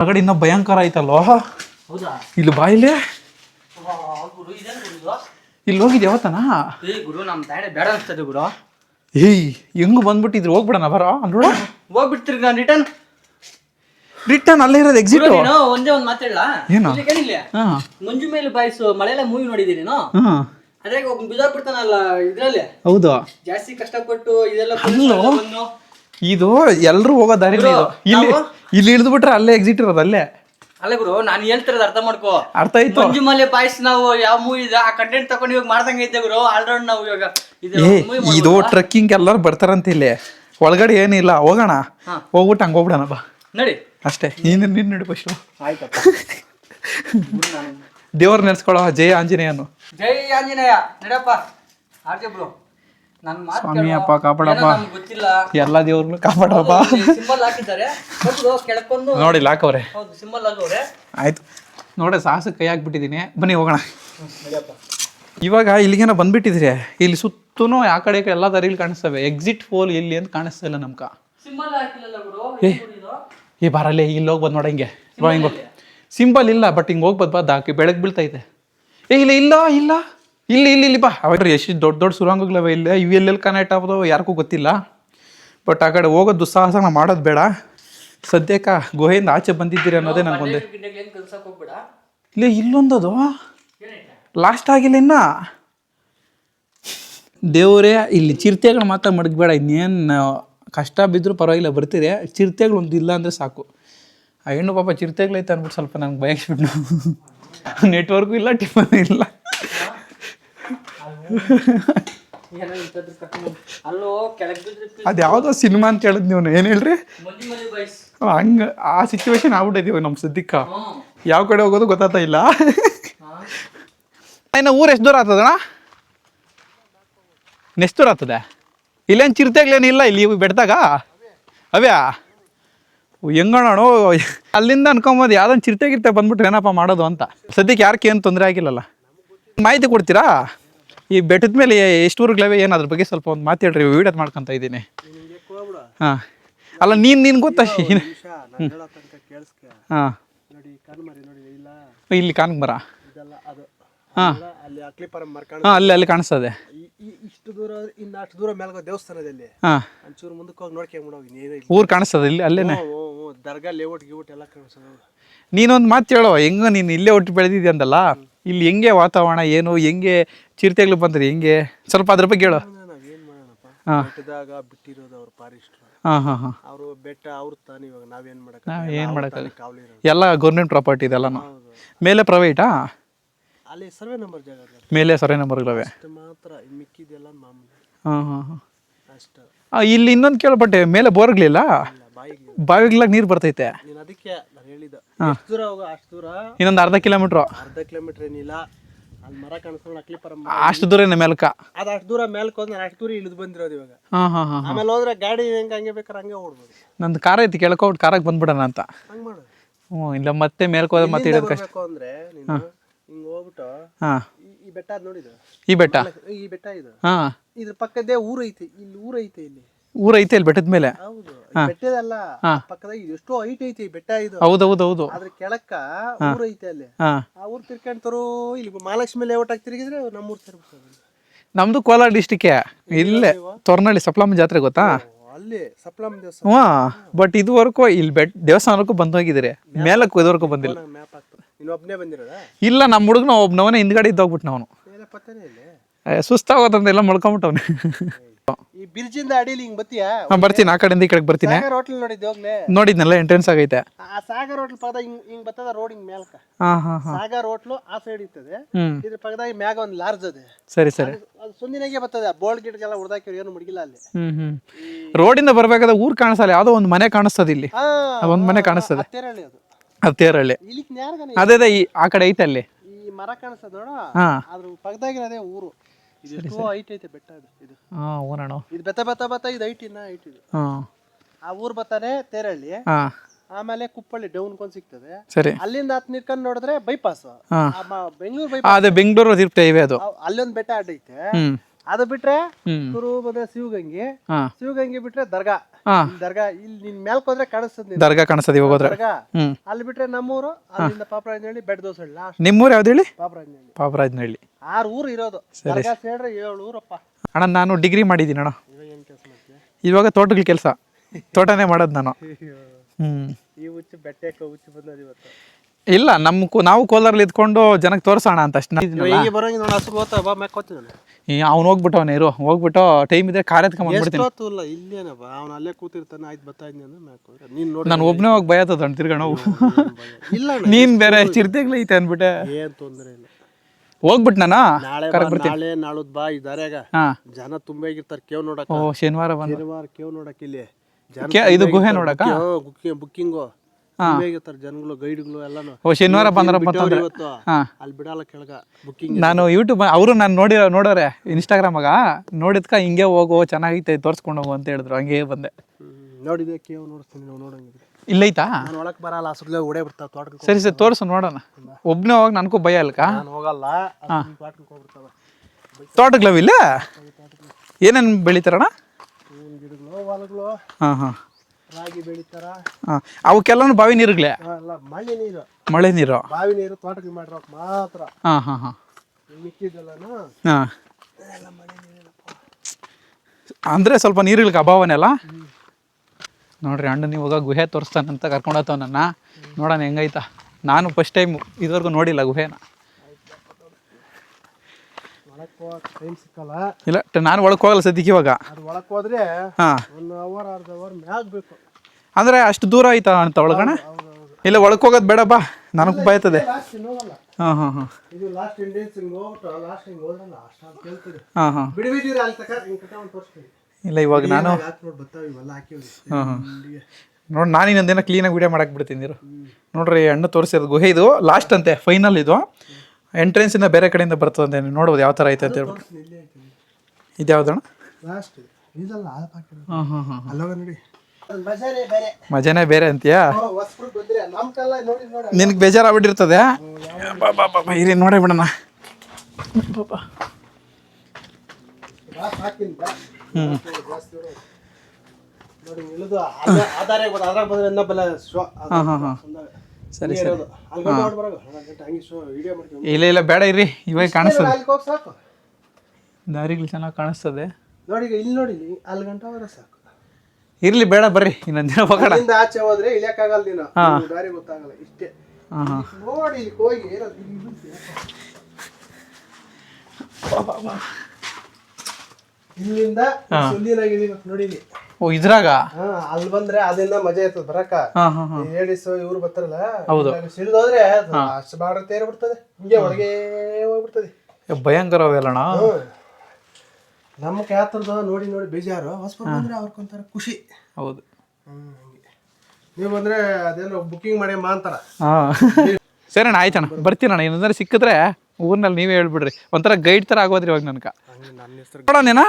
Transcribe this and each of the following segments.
ಹೊರಗಡೆ ಇನ್ನೂ ಭಯಂಕರ ಆಯ್ತಲ್ವಾ? ಇಲ್ಲಿ ಬಾಯಿಲೆ ಇಲ್ಲಿ. ಹೋಗಿದ್ ಯಾವತ್ತನ? ಗುರು ನಮ್ ತಾಡೆ ಬೇಡ ಅನ್ಸ್ತದೆ ಗುರು. ಏಯ್ ಹೆಂಗ್ ಬಂದ್ಬಿಟ್ಟಿದ್ರು? ಹೋಗ್ಬಿಡಣ ಬರ ನೋಡ ಹೋಗ್ಬಿಡ್ತೀರಿ ನಾನು ರಿಟರ್ನ್ ರಿಟರ್ನ್ ಅಲ್ಲೇ ಇರೋದು ಎಕ್ಸಿಟ್ ಒಂದೇ ಒಂದ್ ಮಾತಾಡ್ಲಾ ಏನು? ಮಂಜು ಮೇಲೆ ಬಾಯ್ಸು ಮಳೆಲ್ಲ ಮೂವಿ ನೋಡಿದೀನಿ ನೀನು? ಅದ್ರಾಗ ಒಬ್ಬ ಬಿದ್ದಾಗ್ಬಿಡ್ತಾನಲ್ಲ ಇದ್ರಲ್ಲಿ? ಹೌದು. ಜಾಸ್ತಿ ಕಷ್ಟಪಟ್ಟು ಇದೆಲ್ಲ ಇದು ಎಲ್ಲರೂ ಹೋಗೋ ದಾರಿ ಇದು. ಇಲ್ಲಿ ಇಲ್ಲಿ ಇಳಿದು ಬಿಟ್ರೆ ಅಲ್ಲೇ ಎಕ್ಸಿಟ್ ಇರೋದು ಅಲ್ಲೇ. ಅಲ್ಲ ಗುರು ನಾನು ಹೇಳ್ತಿರೋದು ಅರ್ಥ ಮಾಡ್ಕೋ. ಅರ್ಥ ಆಯ್ತು. ಮಂಜು ಮಲೆ ಬಾಯ್ಸ್ ನಾವು ಯಾವ ಮೂವಿ ಇದೆ ಆ ಕಂಟೆಂಟ್ ತಗೊಂಡು ಇವಾಗ ಮಾಡ್ದಂಗೆ ಐತೆ ಗುರು ಆಲ್ರೌಂಡ್ ನಾವು ಇವಾಗ ಇದು ಇದು ಟ್ರಕ್ಕಿಂಗ್ ಎಲ್ಲರೂ ಬರ್ತಾರಂತ ಇಲ್ಲಿ. ಒಳಗಡೆ ಏನಿಲ್ಲ ಹೋಗೋಣ. ಹೋಗ್ಬಿಟ್ಟು ಹಂಗೆ ಹೋಗ್ಬಿಡಣ ಬಾ. ನಡಿ. ಅಷ್ಟೇ. ನೀನು ನೀನು ನಡಿ ಫಸ್ಟು ಆಯ್ತಪ್ಪ. ದೇವ್ರ ನೆನೆಸ್ಕೊಳ್ಳೋ ಜಯ ಆಂಜನೇಯನು. ಜೈ ಆಂಜನೇಯ. ನಡಪ್ಪ. RJ bro. ಸ್ವಾಮಿಯಪ್ಪ, ಕಾಪಾಡಪ್ಪ. ಎಲ್ಲ ದೇವ್ರನ್ನು ಕಾಪಾಡಪ್ಪ. ಸಿಂಬಲ್ ನೋಡಿ ಲಾಕವ್ರೆ ಸಿಂಬಲ್ ಆಯ್ತು. ನೋಡಿ ಸಾಹಸಕ್ಕೆ ಕೈ ಹಾಕ್ಬಿಟ್ಟಿದ್ದೀನಿ. ಬನ್ನಿ ಹೋಗೋಣ. ಇವಾಗ ಇಲ್ಲಿಗೇನೋ ಬಂದ್ಬಿಟ್ಟಿದ್ರೆ ಇಲ್ಲಿ ಸುತ್ತೂ ಆ ಕಡೆ ಈ ಕಡೆ ಎಲ್ಲ ದಾರಿಲಿ ಕಾಣಿಸ್ತವೆ. ಎಕ್ಸಿಟ್ ಫೋಲ್ ಇಲ್ಲಿ ಅಂತ ಕಾಣಿಸ್ತಾ ಇಲ್ಲ ನಮ್ಕ ಸಿಂಬಲ್ ಏ ಏ ಬರಲ್ಲೇ ಇಲ್ಲಿ ಹೋಗ್ಬೋದು ನೋಡ ಹಿಂಗೆ. ಸಿಂಬಲ್ ಹಿಂಗೆ ಸಿಂಪಲ್ ಇಲ್ಲ ಬಟ್ ಹಿಂಗೆ ಹೋಗ್ಬೋದು ಬಾ ದಾಕಿ ಬೆಳಗ್ಗೆ ಬೀಳ್ತೈತೆ. ಏ ಇಲ್ಲ ಇಲ್ಲ ಇಲ್ಲ. ಇಲ್ಲಿ ಇಲ್ಲಿ ಇಲ್ಲಿ ಬಾ. ಅವಾಗ ಎಷ್ಟು ದೊಡ್ಡ ದೊಡ್ಡ ಸುರಂಗಗಳವ ಇಲ್ಲ. ಇವು ಎಲ್ಲೆಲ್ಲಿ ಕನೆಕ್ಟ್ ಆಗೋದೋ ಯಾರಿಗೂ ಗೊತ್ತಿಲ್ಲ. ಬಟ್ ಆ ಕಡೆ ಹೋಗೋದು ದುಸ್ಸಾಹಸ ನಾವು ಮಾಡೋದು ಬೇಡ. ಸದ್ಯಕ್ಕ ಗುಹೆಯಿಂದ ಆಚೆ ಬಂದಿದ್ದೀರಿ ಅನ್ನೋದೇ ನನಗೊಂದು. ಇಲ್ಲ ಇಲ್ಲೊಂದದು. ಲಾಸ್ಟ್ ಆಗಿಲ್ಲ ಇನ್ನ. ದೇವರೇ ಇಲ್ಲಿ ಚಿರತೆಗಳು ಮಾತ್ರ ಮಡಗಬೇಡ. ಇನ್ನೇನು ಕಷ್ಟ ಬಿದ್ದರೂ ಪರವಾಗಿಲ್ಲ ಬರ್ತೀರಿ. ಚಿರತೆಗಳು ಒಂದು ಇಲ್ಲ ಅಂದರೆ ಸಾಕು. ಆ ಹೆಣ್ಣು ಪಾಪ ಚಿರತೆಗಳೈತೆ ಅಂದ್ಬಿಟ್ಟು ಸ್ವಲ್ಪ ನಂಗೆ ಭಯಸ್ಬಿಟ್ಟು ನೆಟ್ವರ್ಕು ಇಲ್ಲ ಟಿಫನ್ ಇಲ್ಲ. ಅಲ್ಲೋ ಅದು ಯಾವುದೋ ಸಿನಿಮಾ ಅಂತ ಹೇಳಿದ್ ನೀವು ಏನು ಹೇಳ್ರಿ? ಹಂಗ ಆ ಸಿಚುವೇಶನ್ ಆಗ್ಬಿಟ್ಟೈತಿ ನಮ್ಮ ಸದ್ಯಕ್ಕ. ಯಾವ ಕಡೆ ಹೋಗೋದು ಗೊತ್ತಾಗ್ತಾ ಇಲ್ಲ. ಇನ್ನು ಊರು ಎಷ್ಟು ದೂರ ಆಗ್ತದಣ್ಣ? ನೆಷ್ಟು ದೂರ ಆಗ್ತದೆ? ಇಲ್ಲೇನು ಚಿರತೆಗಳೇನಿಲ್ಲ ಇಲ್ಲಿ ಬೆಟ್ಟದಾಗ? ಅವ್ಯಾ ಹೆಂಗಣ ಅಲ್ಲಿಂದ ಅನ್ಕೊಂಬೋದು ಯಾವ್ದೊಂದು ಚಿರತೆ ಗಿರ್ತೆ ಬಂದ್ಬಿಟ್ರೆ ಏನಪ್ಪ ಮಾಡೋದು ಅಂತ. ಸದ್ಯಕ್ಕೆ ಯಾರಕ್ಕೆ ಏನು ತೊಂದರೆ ಆಗಿಲ್ಲಲ್ಲ? ಮಾಹಿತಿ ಕೊಡ್ತೀರಾ? ಈ ಬೆಟ್ಟದ ಮೇಲೆ ಎಷ್ಟು ಊರುಗಳಿವೆ? ಏನು ಅದ್ರ ಬಗ್ಗೆ ಸ್ವಲ್ಪ ಒಂದು ಮಾತಾಡ್ರಿ ವೀಡಿಯೋ ಮಾಡ್ಕೊಂತ ಇದ್ದೀನಿ ಹಾಂ. ಅಲ್ಲ ನೀನು ನೀನು ಗೊತ್ತಾ ಹಾಂ. ಇಲ್ಲ. ಇಲ್ಲಿ ಕಾನ್ ಬರ ಹಾಂ. ಹಾಂ ಅಲ್ಲಿ ಅಲ್ಲಿ ಕಾಣಿಸ್ತದೆ. ಇಷ್ಟು ದೂರ ಇನ್ನು ಅಷ್ಟು ದೂರ ಮೇಲ್ಗೋ ದೇವಸ್ಥಾನದಲ್ಲಿ. ಹಾಂ. ಒಂಚೂರು ಮುಂದಕ್ಕೆ ಹೋಗಿ ನೋಡ್ಕೊಂಬಿಡೋಗಿ ಊರು ಕಾಣಿಸ್ತದೆ ಇಲ್ಲಿ ಅಲ್ಲೇನೆ? ದರ್ಗಾ ಲೇಔಟ್ ಗಿಔಟ್ ಎಲ್ಲ ಕಾಣಿಸ್ತದೆ. ನೀನೊಂದು ಮಾತು ಹೇಳೋ ಹೆಂಗ ನೀನು ಇಲ್ಲೇ ಒಟ್ಟು ಬೆಳೆದಿದ್ದೆ ಅಂದಲ್ಲ? ಇಲ್ಲಿ ಹೆಂಗೆ ವಾತಾವರಣ ಏನು ಹೆಂಗೆ ಚಿರತೆಗಳು ಬಂದ್ರಿ ಹೆಂಗೆ? ಸ್ವಲ್ಪ ಅದ್ರ ಬಗ್ಗೆ ಹೇಳು. ನಾವೇನು ಮಾಡೋಣಪ್ಪ? ಹಾ. ಬೆಟ್ಟದಾಗ ಬಿಟ್ಟಿರೋದು ಅವ್ರ ಪಾರಿಸ್ಟ್ರು ಹಾಂ ಹಾಂ ಹಾಂ. ಅವರು ಬೆಟ್ಟ ಅವ್ರ ತಾನೇ ಇವಾಗ ನಾವೇನು ಏನ್ ಮಾಡಕ್ಕಾಗಲ್ಲ. ಎಲ್ಲ ಗೌರ್ಮೆಂಟ್ ಪ್ರಾಪರ್ಟಿ ಇದೆಲ್ಲನೂ. ಮೇಲೆ ಪ್ರೈವೇಟಾ ಅಲ್ಲಿ ಸರ್ವೆ ನಂಬರ್ ಜಾಗ ಇದೆ. ಮೇಲೆ ಸೊರೆ ನಂಬರ್ಗಳವೆ ಅಷ್ಟು ಮಾತ್ರ ಇನ್ನು ಮಿಕ್ಕಿದೆಲ್ಲ ಮಾಮೂಲಿ. ಹಾಂ ಹಾಂ ಹಾಂ. ಅಷ್ಟು. ಇಲ್ಲಿ ಇನ್ನೊಂದು ಕೇಳ್ಪಟ್ಟೆ ಮೇಲೆ ಬೋರ್ಗಳಿಲ್ಲ ಬಾಯಿಗೆ ನೀರು ಬರ್ತೈತೆ. ನೀನು ಅದಕ್ಕೆ ನಾನು ಎಷ್ಟು ದೂರ ಹೋಗೋ ಅಷ್ಟು ದೂರ. ಇನ್ನೊಂದು ಅರ್ಧ ಕಿಲೋಮೀಟ್ರು. ಅರ್ಧ ಕಿಲೋಮೀಟರ್ ಏನಿಲ್ಲ. ಅಲ್ಲಿ ಮರ ಕಾಣಿಸ್ಕೊಂಡು ಅಕ್ಲಿಪರ ಅಷ್ಟು ದೂರ ಮೇಲ್ಕ. ಅದ ಅಷ್ಟು ದೂರ ಮೇಲ್ಕ್ ಹೋದ್ ನಾನು ಅಷ್ಟು ದೂರ ಇಳಿದು ಬಂದಿರೋದು ಇವಾಗ. ಹಾಂ ಹಾಂ ಹಾಂ ಆಮೇಲೆ ಹೋದ್ರೆ ಗಾಡಿ ಹೆಂಗೆ ಹಂಗೆ ಬೇಕಾದ್ರೆ ಹಂಗೆ ಓಡ್ಬೋದು. ನಂದು ಕಾರ್ ಐತಿ ಕೇಳ್ಕೊಬಿಟ್ಟು ಕಾರಾಗ ಬಂದ್ಬಿಡೋಣ ಅಂತ. ಹಂಗೆ ಮಾಡು. ಹ್ಞೂ ಇಲ್ಲ ಮತ್ತೆ ಮೇಲ್ಕ ಹೋದ್ರೆ ಮತ್ತೆ ಇಲ್ಲಿಂದ ಕಷ್ಟ. ಬರ್ಬೇಕು ಅಂದ್ರೆ ನೀನು ಹಿಂಗೆ ಹೋಗ್ಬಿಟ್ಟು ಹಾಂ. ಈ- ಈ ಬೆಟ್ಟ ಅದ್ ನೋಡಿದ್ದು ಈ ಬೆಟ್ಟ. ಈ ಬೆಟ್ಟ ಇದು. ಹಾಂ. ಇದ್ರ ಪಕ್ಕದೇ ಊರು ಐತಿ ಇಲ್ಲಿ ಊರು ಐತೆ ಇಲ್ಲಿ. ಊರ ಐತೆ ಇಲ್ಲಿ ಬೆಟ್ಟದ ಮೇಲೆ? ಬೆಟ್ಟದಲ್ಲ ಪಕ್ಕದಾಗ ಎಷ್ಟೋ ಹೈಟ್ ಐತಿ ಬೆಟ್ಟ ಇದು. ಹೌದು ಹೌದು ಹೌದು ಅದ್ರ ಕೆಳಕ್ಕ ಊರ ಐತೆ ಅಲ್ಲಿ. ಆ ಊರು ತಿರ್ಕೊಂಡ್ತಾರೋ ಇಲ್ಲಿ ಮಹಾಲಕ್ಷ್ಮಿ ಲೇಔಟ್ ಆಗಿ ತಿರುಗಿದ್ರೆ ನಮ್ಮೂರ್ ತಿರ್ಬೇಕು ನಮ್ದು ಕೋಲಾರ ಡಿಸ್ಟಿಕ್ ಇಲ್ಲೇ ತೊರ್ನಳ್ಳಿ ಸಪ್ಲಮ್ಮ ಜಾತ್ರೆ ಗೊತ್ತಾ? ಅಲ್ಲಿ ಸಪ್ಲಮ್ಮ ದೇವಸ್ಥಾನ. ಹಾ ಬಟ್ ಇದುವರೆಗೂ ಇಲ್ಲಿ ಬೆಟ್ ದೇವಸ್ಥಾನಕ್ಕೂ ಹೋಗಿದ್ರೆ ಮೇಲಕ್ಕೂ ಇದುವರೆಗೂ ಬಂದಿಲ್ಲ. ಮ್ಯಾಪ್ ಆಗ್ತದೆ. ನೀನು ಒಬ್ಬನೇ ಬಂದಿರೋದಾ? ಇಲ್ಲ ನಮ್ಮ ಹುಡುಗನ ಒಬ್ಬನವನೇ ಹಿಂದ್ಗಡೆ ಇದ್ದೋಗ್ಬಿಟ್ಟು ನಾವು ಏನ ಪತ್ತನೇ ಬಿರ್ಜಿಂದ ಅಡಿಲಿ ಹಿಂಗ್ ಬತ್ತೀಯಾ ನಾನು ಬರ್ತೀನಿ. ಆ ಕಡೆಯಿಂದ ಈ ಕಡೆಗೆ ಬರ್ತೀನಿ. ಸಾಗರ್ ಹೋಟ್ಲ್ ನೋಡಿದ್ದೆ ಹೋಗ್ಲೆ ನೋಡಿದ್ನಲ್ಲ ಎಂಟ್ರೆನ್ಸ್ ಆಗೈತೆ. ಆ ಸಾಗರ್ ಹೋಟ್ಲ್ ಪಕ್ಕದ ಹಿಂಗ್ ಹಿಂಗ್ ಬರ್ತದ ರೋಡ್ ಹಿಂಗ್ ಮೇಲ್ಕ. ಹಾ ಹಾ ಹಾಂ. ಸಾಗರ್ ಹೋಟ್ಲು ಆ ಸೈಡ್ ಇರ್ತದೆ. ಇದ್ರ ಪಕ್ಕದಾಗ ಮ್ಯಾಗ ಒಂದ್ ಲಾರ್ಜ್ ಅದೆ. ಸರಿ ಸರಿ. ಅದು ಸುಂದಿನಾಗೆ ಬರ್ತದೆ. ಬೋಲ್ಡ್ ಗಿಡ್ಗೆಲ್ಲ ಹೊಡೆದಾಕಿರೋ ಏನು ಮುಡಿಗಿಲ್ಲ ಅಲ್ಲಿ. ಹ್ಮ್ ಹ್ಮ್. ರೋಡಿಂದ ಬರ್ಬೇಕಾದ್ರೆ ಊರ್ ಕಾಣಿಸಲ್ಲ ಯಾವುದೋ ಒಂದು ಮನೆ ಕಾಣಿಸ್ತದೆ ಇಲ್ಲಿ. ಹಾ ಒಂದು ಮನೆ ಕಾಣಿಸ್ತದೆ. ತೇರಳ್ಳಿ ಅದು. ಅದು ತೇರಳ್ಳಿ ಇಲ್ಲಿಕ್ ನ್ಯಾರ್ಗನೆ ಅದೇ ಅದೇ ಈ ಆ ಕಡೆ ಐತೆ ಅಲ್ಲಿ. ಈ ಮರ ಕಾಣಿಸ್ತದ ನೋಡ. ಹಾ. ಅದ್ರ ಪಕ್ಕದಾಗಿರೋದೇ ಊರು. ಇದು ಎಷ್ಟೋ ಹೈಟ್ ಐತೆ ಬೆಟ್ಟ ಇದು ಇದು. ಹಾಂ ಊರಣ ಇದು ಬೆತ್ತ ಬೆತ್ತ ಬೆತ್ತ ಇದು ಹೈಟ್ ಇನ್ನ ಹೈಟ್ ಇದು. ಹಾಂ. ಆ ಊರ್ ಬರ್ತಾನೆ ತೇರಳ್ಳಿ. ಹಾಂ. ಆಮೇಲೆ ಕುಪ್ಪಳ್ಳಿ ಡೌನ್ ಕೊಂಡ್ ಸಿಗ್ತದೆ. ಸರಿ. ಅಲ್ಲಿಂದ ಹತ್ ನಿಡ್ಕೊಂಡ್ ನೋಡಿದ್ರೆ ಬೈಪಾಸ್. ಬೆಂಗಳೂರು ಬೈಪಾಸ್ ಅದೇ ಬೆಂಗಳೂರು ತಿರುಪ್ತಿ ಇವೆ ಅದು. ಅಲ್ಲೊಂದ್ ಬೆಟ್ಟ ಅಡ್ಡೈತೆ. ಹ್ಮ್. ಅದು ಬಿಟ್ರೆ ಕುರು ಶಿವಗಂಗೆ ಹಾಂ. ಶಿವಗಂಗೆ ಬಿಟ್ರೆ ದರ್ಗಾ. ಹಾ. ಇಲ್ಲಿ ದರ್ಗಾ ಇಲ್ಲಿ ನಿನ್ ಮೇಲ್ಕ್ ಹೋದ್ರೆ ಕಾಣಿಸ್ತದ ನೀನು ದರ್ಗಾ ಕಾಣಿಸ್ತದೆ ಇವಾಗ ಹೋದ್ರೆ. ದರ್ಗಾ. ಹ್ಮ್. ಅಲ್ಲಿ ಬಿಟ್ರೆ ನಮ್ಮೂರು ಅಲ್ಲಿಂದ ಪಾಪರಾಜನಹಳ್ಳಿ ಬೆಡ್ ದೋಸೆ ಲಾಸ್ಟ್ ನಿಮ್ಮೂರು ಯಾವ್ದು ಹೇಳಿ? ಪಾಪರಾಜನಹಳ್ಳಿ. ಪಾಪರಾಜನಹಳ್ಳಿ. ಆರು ಊರು ಇರೋದು. ದರ್ಗಾ ಸೇಡ್ರೆ ಏಳು ಊರಪ್ಪ. ಅಣ್ಣ ನಾನು ಡಿಗ್ರಿ ಮಾಡಿದ್ದೀನಿ ಅಣ್ಣ. ಇವಾಗ ಏನ್ ಕೆಲಸ ಮಾಡ್ತೀಯ? ಇವಾಗ ತೋಟಗಳ ಕೆಲಸ. ತೋಟನೇ ಮಾಡೋದು ನಾನು. ಹ್ಮ್. ಈ ಹುಚ್ಚು ಬೆಟ್ಟಕ್ಕೆ ಹುಚ್ಚು ಬಂದದ ಇವತ್ತು. ಇಲ್ಲ ನಮ್ಮ ಕೋ- ನಾವು ಕೋಲಾರಲ್ಲಿ ಇದ್ಕೊಂಡು ಜನಕ್ಕೆ ತೋರ್ಸೋಣ ಅಂತ ಅಷ್ಟೇ. ಹೀಗೆ ಬರೋಂಗಿ ನೋಡ ಹಸು ಹೋಗ್ತಾ ಬಾ ಮ್ಯಾಕ್ ಹೋಗ್ತೀನಿ ನಾನು. ಅವ್ನು ಹೋಗ್ಬಿಟ್ಟವನೇ ಇರು. ಹೋಗ್ಬಿಟ್ಟು ಟೈಮ್ ಇದ್ರೆ ಕಾರ್ ಎತ್ಕೊಂಡ್ಬಂದ್ಬಿಡ್ತೀನಿ ಎಷ್ಟೊತ್ತು ಇಲ್ಲ ಇಲ್ಲೇನಪ್ಪ ಅವ್ನು ಅಲ್ಲೇ ಕೂತಿರ್ತಾನೆ ಆಯ್ತು ಬರ್ತಾ ಇದ್ದೀನಿ ಅಂದ್ರೆ ಮ್ಯಾಕ್ ಹೋದ್ರೆ ನೀನ್ ನೋಡಿ. ನಾನು ಒಬ್ಬನೇ ಹೋಗಿ ಭಯತದ ಅಣ್ಣ ತಿರ್ಗಣ ಇಲ್ಲ ಅಣ್ಣ, ನೀನ್ ಬೇರೆ ಚಿರತೆಗ್ಲೈತೆ ಅಂದ್ಬಿಟ್ಟೆ ಏನ್ ತೊಂದ್ರೆ ಇಲ್ಲ. ಹೋಗ್ಬಿಟ್ಟು ನಾನು? ನಾಳೆ ಬಾ, ನಾಳೆ ನಾಳದ್ ಬಾ ಈ ದಾರ್ಯಾಗ ಹಾ. ಜನ ತುಂಬಾ ಆಗಿರ್ತಾರೆ ಕೇವ್ ನೋಡಕ್ ಓ ಶನಿವಾರ ಬಂದು. ಶನಿವಾರ ಕೇವ್ ನೋಡಕ್ ಇಲ್ಲಿ. ಜನ ಕೆ- ಇದು ಗುಹೆ ನೋಡಕ್ಕ? ಬುಕ್ಕಿಂಗು. ಜನಗಳು ಗೈಡ್ಗಳು ಎಲ್ಲಾನು. ಓ ಶನಿವಾರ ಬಂದ್ರಪ್ಪ ಬಿಟ್ಟವ್ರು ಅಂತಂದ್ರೆ ಇವತ್ತು ಹಾ. ಅಲ್ಲಿ ಬಿಡಲ್ಲ ಕೆಳಗ ಬುಕ್ಕಿಂಗ್ ನಾನು ಯೂಟ್ಯೂಬ್ ಅವರು ನಾನು ನೋಡಿ ನೋಡೋರೆ ಇನ್ಸ್ಟಾಗ್ರಾಮಾಗ ನೋಡಿದ್ಕ ಹಿಂಗೆ ಹೋಗು ಚೆನ್ನಾಗೈತೆ ತೋರ್ಸ್ಕೊಂಡು ಹೋಗು ಅಂತ ಹೇಳಿದ್ರು ಹಂಗೆ ಬಂದೆ. ನೋಡಿದೆ ಕೇವ್ ನೋಡಿಸ್ತೀನಿ ನಾವು ನೋಡಂಗಿದ್ರೆ ಇಲ್ಲೈತಾ? ನಾನು ಒಳಕ್ ಬರಲ್ಲ ಹಸುಗ್ಲೆ ಓಡೇ ಬಿಡ್ತಾವ ತೋಟಕ್ಕೆ ಸರಿ ಸರಿ ತೋರ್ಸು ನೋಡೋಣ. ಒಬ್ನೇ ಹೋಗಿ ನನಗೂ ಭಯ ಅಲ್ಕ? ನಾನು ಹೋಗಲ್ಲ ತೋಟಕ್ಕೆ ಹೋಗ್ಬಿಡ್ತಾವ. ತೋಟಗ್ಲವಿಲ್ಲ ಏನೇನು ಬೆಳಿತಾರಣ್ಣ? ಹೂವಿನ ಗಿಡಗಳು ಹೊಲಗಳು. ಹಾಂ ಹಾಂ. ರಾಗಿ ಬೆಳಿತಾರ. ಹಾಂ ಅವಕ್ಕೆಲ್ಲನೂ ಬಾವಿ ನೀರುಗಳೇ ಆ, ಎಲ್ಲ ಮಳೆ ನೀರು. ಮಳೆ ನೀರು? ಬಾವಿ ನೀರು ತೋಟಕ್ಕೆ ಮಾಡಿರೋಕ್ ಮಾತ್ರ. ಹಾಂ ಹಾಂ ಹಾಂ. ಮಿಕ್ಕಿದ್ದೆಲ್ಲನ ಹಾಂ. ಅಂದರೆ ಸ್ವಲ್ಪ ನೀರುಗಳಿಗೆ ಅಭಾವನೆ ಅಲ್ಲ ನೋಡ್ರಿ ಅಣ್ಣ ಇವಾಗ ಗುಹೆ ತೋರಿಸ್ತಾನಂತ ಕರ್ಕೊಂಡತ್ತವ ನನ್ನ. ನೋಡೋಣ ಹೆಂಗೈತಾ. ನಾನು ಫಸ್ಟ್ ಟೈಮ್ ಇದುವರೆಗೂ ನೋಡಿಲ್ಲ ಗುಹೆನ. ಟೈಮ್ ಸಿಕ್ಕಲ್ಲ. ಇಲ್ಲ ಟ- ನಾನು ಒಳಗೆ ಹೋಗಲ್ಲ ಸದ್ಯಕ್ಕೆ ಇವಾಗ. ಅದು ಒಳಕ್ ಹೋದ್ರೆ ಹಾಂ. ಒನ್ ಅವರ್ ಅರ್ಧ ಅವರ್ ಮ್ಯಾಗ್ ಬೇಕು. ಅಂದರೆ ಅಷ್ಟು ದೂರ ಆಯ್ತಾ ಅಂತ ಒಳಗಣ? ಇಲ್ಲ ಒಳಗೆ ಹೋಗೋದು ಬೇಡಪ್ಪ ನನಗೂ ಬಾಯ್ತದೆ ಲಾಸ್ಟ್ ಇನ್ನು ಹೋಗಲ್ಲ. ಹಾಂ ಹಾಂ ಹಾಂ. ಇದು ಲಾಸ್ಟ್ ಇಂಡಿಯನ್ಸ್ ಹಿಂಗ್ ಹೋಗ್ಬಿಟ್ಟು ಲಾಸ್ಟ್ ಹಿಂಗ್ ಹೋದ್ರಲ್ಲ ಅಷ್ಟ ಅಂತ ಕೇಳ್ತೀರಿ ಹಾಂ ಹಾಂ. ಬಿಡಿ ಅಲ್ಲಿ ತಕ ಹಿಂಗ್ ಕಟ್ಕೊಂಡು ತೋರಿಸ್ತೀನಿ. ಇಲ್ಲ ಇವಾಗ ನಾನು ನೋಡಿ ಬರ್ತಾವ ಇವೆಲ್ಲ ಹಾಕಿವಿ ಹಾಂ ಹಾಂ. ನೋಡಿ ನಾನು ಇನ್ನೊಂದಿನ ಕ್ಲೀನಾಗಿ ವಿಡಿಯೋ ಮಾಡಕ್ಕೆ ಬಿಡ್ತೀನಿ ಇರು. ನೋಡ್ರಿ ಹಣ್ಣು ತೋರಿಸಿರೋದು ಗುಹೆ ಇದು ಲಾಸ್ಟ್ ಅಂತೆ ಫೈನಲ್ ಇದು. ಎಂಟ್ರೆನ್ಸಿಂದ ಬೇರೆ ಕಡೆಯಿಂದ ಬರ್ತದೆ ನೀವು ನೋಡ್ಬೋದು ಯಾವ ಥರ ಐತೆ ಅಂತ ಹೇಳ್ಬಿಟ್ಟು. ಇದು ಯಾವ್ದಣ್ಣ ಲಾಸ್ಟ್ ಇದಲ್ಲ ಆಳಪ್ ಹಾಕಿರೋದು ಹಾಂ ಹಾಂ ಹಾಂ ಅಲ್ಲೋಗ ನೋಡಿ. ಮಜಾನೇ ಬೇರೆ. ಮಜಾನೇ ಬೇರೆ ಅಂತೀಯಾ? ಹೊಸ್ಬಿಟ್ಟು ಬಂದ್ರೆ ನಮ್ಮ ಕಾಲ ನೋಡಿ ನೋಡಿ ನಿನಗೆ ಬೇಜಾರಾಗ್ಬಿಟ್ಟಿರ್ತದೆ? ಇರಿ ನೋಡೇ ಬಿಡೋಣ. ಇಳಿದು ಹ್ಮ್. ಆಧಾರ ಬಂದ್ರೆ ಇನ್ನೊಬ್ಬಲ್ಲ ಹಾಂ ಹಾಂ ಹಾಂ. ಸರಿ ಸರಿ. ಇಲ್ಲ ಇಲ್ಲ ಬೇಡ ಇರಿ. ಇವಾಗ ಕಾಣಿಸ್ತದೆ. ಸಾಕು. ದಾರಿಗಳು ಚೆನ್ನಾಗಿ ಕಾಣಿಸ್ತದೆ. ನೋಡಿ ಈಗ ಇಲ್ಲಿ ನೋಡಿ ಅಲ್ಲಿ ಗಂಟ ಹೋದ್ರೆ ಸಾಕು. ಇರ್ಲಿ ಬೇಡ ಬರ್ರಿ. ಇನ್ನೊಂದು ದಿನ ಹೋಗೋಣ. ಅಲ್ಲಿಂದ ಆಚೆ ಹೋದ್ರೆ ಇಳಿಯಕ್ಕಾಗಲ್ಲ ನೀನು. ನಿಮ್ಗೆ ದಾರಿ ಗೊತ್ತಾಗಲ್ಲ ಇಷ್ಟೇ. ಹಾಂ ಹಾಂ. ನೋಡಿ ಇಲ್ಲಿ ಹೋಗಿ ಏನಾದ್ರು ಇಲ್ಲಿ. ಇಲ್ಲಿಂದ ಸುಂದಿನಾಗಿದೀವಿ ನೋಡಿ ಇಲ್ಲಿ ಓ ಇದ್ರಾಗ? ಹಾ ಅಲ್ಲಿ ಬಂದ್ರೆ ಅದರಿಂದ ಮಜಾ ಇರ್ತದ ಬರಕ ಲೇಡೀಸ್ ಇವ್ರು ಬರ್ತಾರಲ್ಲ ಹೌದು. ಸಿಡಿದೋದ್ರೆ ಅಷ್ಟು ಬಾರ್ಡರ್ ತೇರಿ ಬಿಡ್ತದೆ ಹಿಂಗೆ ಹೊರಗೆ ಹೋಗ್ಬಿಡ್ತದೆ. ಭಯಂಕರ ಅವೆಲ್ಲಣ್ಣ. ನಮ್ಮ ಕ್ಯಾತ್ರದ ನೋಡಿ ನೋಡಿ ಬೇಜಾರು. ಹೊಸಬರು ಬಂದ್ರೆ ಅವ್ರಿಗೊಂಥರ ಖುಷಿ. ಹೌದು. ನೀವು ಬಂದ್ರೆ ಅದೇನೋ ಬುಕಿಂಗ್ ಮಾಡಿ ಅಂತಾರ. ಹಾಂ. ಸರಿ ಅಣ್ಣ ಆಯ್ತಣ್ಣ. ಬರ್ತೀನಣ್ಣ. ಏನಂದ್ರೆ ಸಿಕ್ಕಿದ್ರೆ ಊರ್ನಲ್ಲಿ ನೀವೇ ಹೇಳ್ಬಿಡ್ರಿ. ಒಂಥರ ಗೈಡ್ ಥರ ಆಗೋದ್ರಿ ಇವಾಗ ಹೆಸರು ನೋಡೋಣ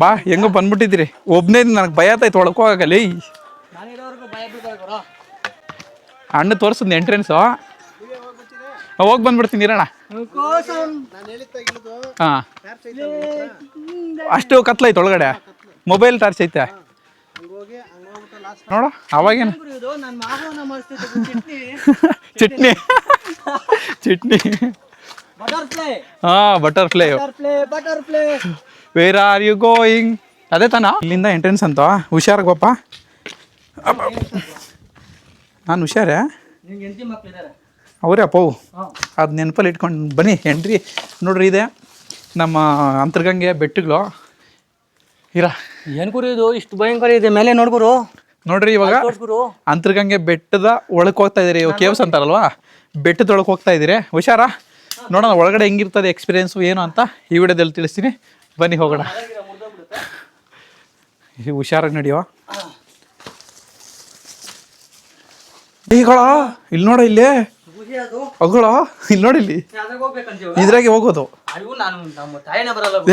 ಬಾ ಹೆಂಗ ಬಂದ್ಬಿಟ್ಟಿದ್ದೀರಿ. ಒಬ್ಬನೇ ನನಗೆ ಭಯ ಆಯ್ತು ಒಳಕೋಗಲ್ಲ ನಾನು ಇರೋವರೆಗೂ ಭಯ ಬೀಳ್ತಾರೆ ಗುರು. ಅಣ್ಣ ತೋರಿಸಿದ್ನ ಎಂಟ್ರೆನ್ಸು ಹೋಗಿ ಬಂದ್ಬಿಡ್ತೀನಿ ಇರೋಣ ಹಾಂ. ಅಷ್ಟು ಕತ್ಲೈತೆ ಒಳಗಡೆ. ಮೊಬೈಲ್ ಟಾರ್ಚ್ ಐತೆ. ನೋಡ ಅವಾಗೇನು? ಚಟ್ನಿ. ಚಟ್ನಿ. ಹಾ butterfly butterfly where are you going ಅದೇ ತಾನ? ಇಲ್ಲಿಂದ ಎಂಟ್ರೆನ್ಸ್ ಅಂತ? ಹುಷಾರಾಗಪ್ಪ ನಾನು ಹುಷಾರೇ? ಅವ್ರೆ ಅಪ್ಪವು. ಅದು ನೆನಪಲ್ಲಿ ಇಟ್ಕೊಂಡು ಬನ್ನಿ ಎಂಟ್ರಿ ನೋಡ್ರಿ ಇದೆ ನಮ್ಮ ಅಂತರ್ಗಂಗೆ ಬೆಟ್ಟಗಳು. ಇರ. ಏನ್ ಗುರು ಇದು? ಇಷ್ಟು ಭಯಂಕರ ಇದೆ. ಮೇಲೆ ನೋಡ್ಗುರು ನೋಡ್ರಿ ಇವಾಗ ಅಂತರ್ಗಂಗೆ ಬೆಟ್ಟದ ಒಳಗೆ ಹೋಗ್ತಾ ಇದೀರಿ ಇವಾಗ ಕೇವ್ಸ್ ಅಂತಾರಲ್ವಾ? ಬೆಟ್ಟದೊಳಗೆ ಹೋಗ್ತಾ ಇದ್ದೀರಿ. ಹುಷಾರಾ? ನೋಡೋಣ ಒಳಗಡೆ ಹೆಂಗಿರ್ತದೆ ಎಕ್ಸ್ಪೀರಿಯನ್ಸು ಏನು ಅಂತ ಈ ವಿಡಿಯೋದಲ್ಲಿ ತಿಳಿಸ್ತೀನಿ. ಬನ್ನಿ ಹೋಗೋಣ. ಹುಷಾರಾಗಿ ನಡೆಯುವ ಈಗಳ ಇಲ್ಲಿ ನೋಡ ಇಲ್ಲಿ. ಅಗಳ ಇಲ್ಲಿ ನೋಡಿ ಇಲ್ಲಿ. ಇದ್ರಾಗೆ ಹೋಗೋದು.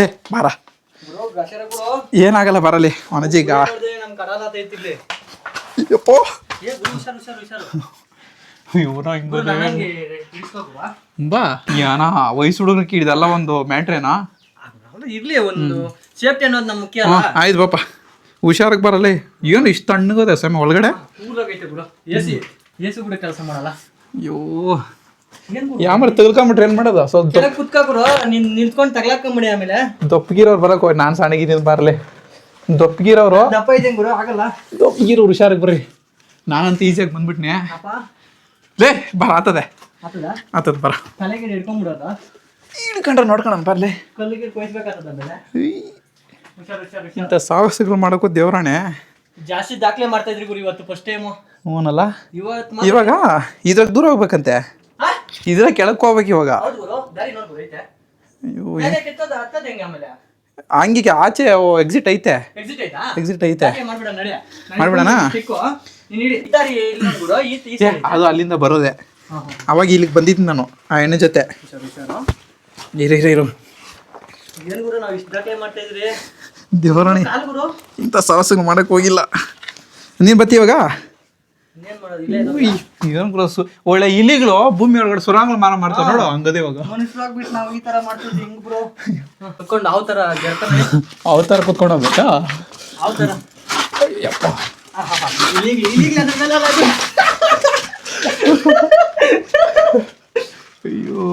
ಏ ಬಾರ. ಏನಾಗಲ್ಲ ಬರಲಿ ಇವನ ಹಿಂಗ ಇಳಿಸ್ಕೋಗುವ ಬಾ. ಏನ ವಯಸ್ಸು ಹುಡುಗನ ಇದೆಲ್ಲ ಒಂದು ಮ್ಯಾಟ್ರೇನಾ? ಇರ್ಲಿ ಒಂದು ಸೇಫ್ಟಿ ಅನ್ನೋದು ನಮ್ಮ ಮುಖ್ಯ ಅಲ್ಲ? ಆಯ್ತು ಪಾಪ ಹುಷಾರಾಗಿ ಬರಲ್ಲ ಏನು ಇಷ್ಟು ತಣ್ಣಗದೆ ಸ್ವಾಮಿ ಒಳಗಡೆ? ಕೂಲಾಗೈತೆ ಗುರು ಎ ಸಿ ಎ ಸಿ ಕೂಡ ಕೆಲಸ ಮಾಡಲ್ಲ. ಅಯ್ಯೋ? ಯಾಮರ್ ತೆಗೆದ್ಕೊಂಬಿಟ್ರೆ ಏನು ಮಾಡೋದು? ಸ್ವಲ್ಪ ಕೆಳಗ್ ಕುತ್ಕೋ ನಿನ್ ನಿಂತ್ಕೊಂಡು ತಗ್ಲಾಕೊಂಬಿಡಿ ಆಮೇಲೆ. ದೊಪ್ಪಗಿರೋರು ಬರಕ್ ಹೋಗಿ ನಾನು ಸಣ್ಣಗಿದ್ದೀನಿ ಬರಲಿ. ದೊಪ್ಪಗಿರೋರು ದಪ್ಪ ಇದ್ದಂಗ್ ಗುರು ಆಗಲ್ಲ. ದಪ್ಪಗಿರೋರು ಹುಷಾರಾಗಿ ಬರ್ರಿ. ನಾನಂತ ಈಸಿಯಾಗಿ ಬಂದ್ಬಿಟ್ನೆ. ಲೇ ಬರ ಆತದೆ. ಆತದ? ಆತದ ಬರ. ತಲೆಗೆ ಹಿಡ್ಕೊಂಡ್ಬಿಡೋದ ಹಿಡ್ಕೊಂಡ್ರೆ ನೋಡ್ಕೊಳಣ ಬರ್ಲಿ. ಕಲ್ಲಿಗೆ ಕೊಯ್ಸ್ಬೇಕಾಗ್ತದ ಆಮೇಲೆ ಹುಷಾರ್ ಹುಷಾರ್ ಹುಷಾರ್. ಇಂಥ ಸಾಹಸಗಳು ಮಾಡೋಕ್ಕೂ ದೇವ್ರಾಣೆ. ಜಾಸ್ತಿ ದಾಖಲೆ ಮಾಡ್ತಾ ಇದ್ರಿ ಗುರು ಇವತ್ತು ಫಸ್ಟ್ ಟೈಮು ಹ್ಞೂನಲ್ಲ ಇವತ್ತು ಇವಾಗ ಇದ್ರಾಗ ದೂರ ಹೋಗ್ಬೇಕಂತೆ. ಇದ್ರ ಕೆಳಕ್ಕೆ ಹೋಗ್ಬೇಕು ಇವಾಗ. ಹೌದು ಗುರು ದಾರಿ ನೋಡ್ ಗುರು ಐತೆ. ಅಯ್ಯೋ ಮೇಲೆ ಕೆತ್ತದ ಹತ್ತದ ಹೆಂಗೆ ಆಮೇಲೆ? ಹಂಗಿಗೆ ಆಚೆ ಎಕ್ಸಿಟ್ ಐತೆ. ಎಕ್ಸಿಟ್ ಆಯ್ತಾ ಎಕ್ಸಿಟ್ ಐತೆ. ಮಾಡ್ಬಿಡೋಣ ಮಾಡ್ಬಿಡ ನಡಿ ಮಾಡ್ಬಿಡಣ? ಚಿಕ್ಕು. ನೀನ್ ಇಡಿ ಈ ದಾರಿ ಇಲ್ಲಿ ನೋಡು ಗುರು ಈ ಈ ಏ, side. ಅದು ಅಲ್ಲಿಂದ ಬರೋದೆ. ಹಾ, ಹಾ. ಅವಾಗ ಇಲ್ಲಿಗೆ ಬಂದಿದ್ದು ನಾನು ಆ ಎಣ್ಣೆ ಜೊತೆ. ಹುಷಾರ್ ಹುಷಾರು. ಇರು ಇರು ಇರು. ಏನ್ ಗುರು ನಾವ್ ಇಷ್ಟು ದಾಖಲೆ ಮಾಡ್ತಾ ಇದ್ರಿ? ದೇವರಾಣಿ ಕಾಲ್ ಗುರು. ಇಂಥ ಸಾಹಸ ಮಾಡಕ್ಕೆ ಹೋಗಿಲ್ಲ. ನೀನು ಬತ್ತಿ ಇವಾಗ? ಇನ್ನೇನ್ ಮಾಡೋದು ಇಲ್ಲೇ ಉಯ್, ಏನು ಒಳ್ಳೆ ಇಲಿಗಳು ಭೂಮಿ ಒಳಗಡೆ ಸುರಾಂಗ್ ಮಾರ ಮಾಡ್ತಾರೆ ನೋಡು ಹಂಗದೆ ಇವಾಗ. ಮನುಷ್ಯರಾಗ್ಬಿಟ್ಟು ನಾವು ಈ ತರ ಮಾಡ್ತಿದ್ವಿ ಹಿಂಗ್ ಬ್ರೋ ಕುತ್ಕೊಂಡು ಯಾವ ತರ ಜರ್ತಾನೆ ಅವ್ರ ಕುತ್ಕೊಂಡು ಹೋಗ್ಬೇಕಾ? ಯಾವ ತರ? ಯಪ್ಪ ಇಲ್ಲಿಗೆ ಇಲ್ಲಿಗೆ ಅದ್ರ ಮೇಲೆ ಅಲ್ಲ ಅದು. ಅಯ್ಯೋ.